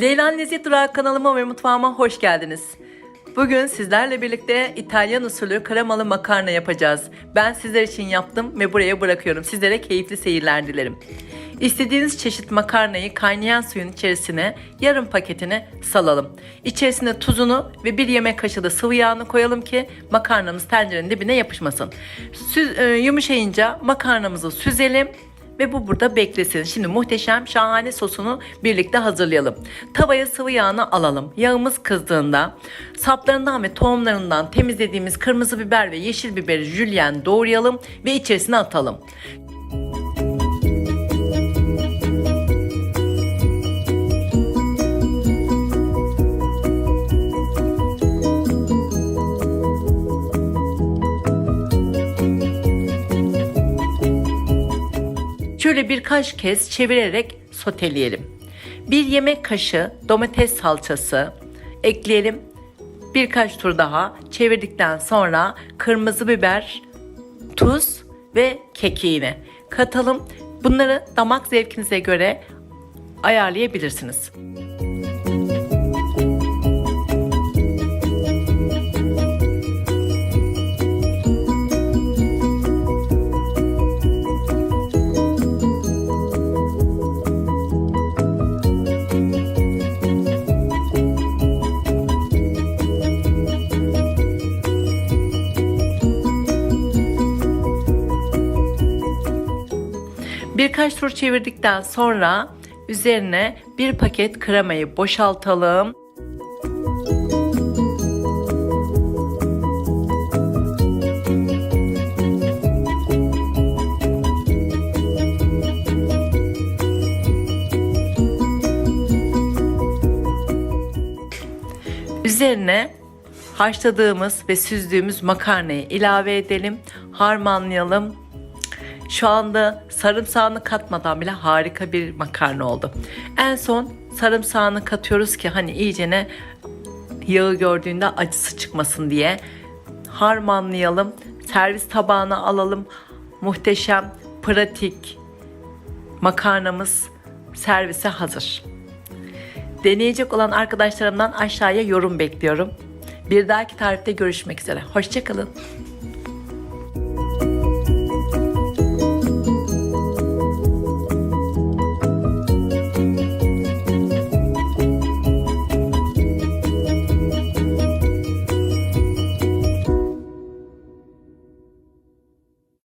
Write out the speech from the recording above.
Leyla'nın Lezzet Durağı kanalıma ve mutfağıma hoş geldiniz. Bugün sizlerle birlikte İtalyan usulü kremalı makarna yapacağız. Ben sizler için yaptım ve buraya bırakıyorum. Sizlere keyifli seyirler dilerim. İstediğiniz çeşit makarnayı kaynayan suyun içerisine yarım paketini salalım. İçerisine tuzunu ve bir yemek kaşığı da sıvı yağını koyalım ki makarnamız tencerenin dibine yapışmasın. Süz, e, yumuşayınca makarnamızı süzelim ve bu burada beklesin. Şimdi muhteşem şahane sosunu birlikte hazırlayalım. Tavaya sıvı yağını alalım. Yağımız kızdığında saplarından ve tohumlarından temizlediğimiz kırmızı biber ve yeşil biberi jülyen doğrayalım ve içerisine atalım. Şöyle birkaç kez çevirerek soteleyelim. Bir yemek kaşığı domates salçası ekleyelim. Birkaç tur daha çevirdikten sonra kırmızı biber, tuz ve kekiğini katalım. Bunları damak zevkinize göre ayarlayabilirsiniz. Birkaç tur çevirdikten sonra üzerine bir paket kremayı boşaltalım. Üzerine haşladığımız ve süzdüğümüz makarnayı ilave edelim. Harmanlayalım. Şu anda sarımsağını katmadan bile harika bir makarna oldu. En son sarımsağını katıyoruz ki hani iyicene yağı gördüğünde acısı çıkmasın diye. Harmanlayalım. Servis tabağına alalım. Muhteşem, pratik makarnamız servise hazır. Deneyecek olan arkadaşlarımdan aşağıya yorum bekliyorum. Bir dahaki tarifte görüşmek üzere. Hoşçakalın.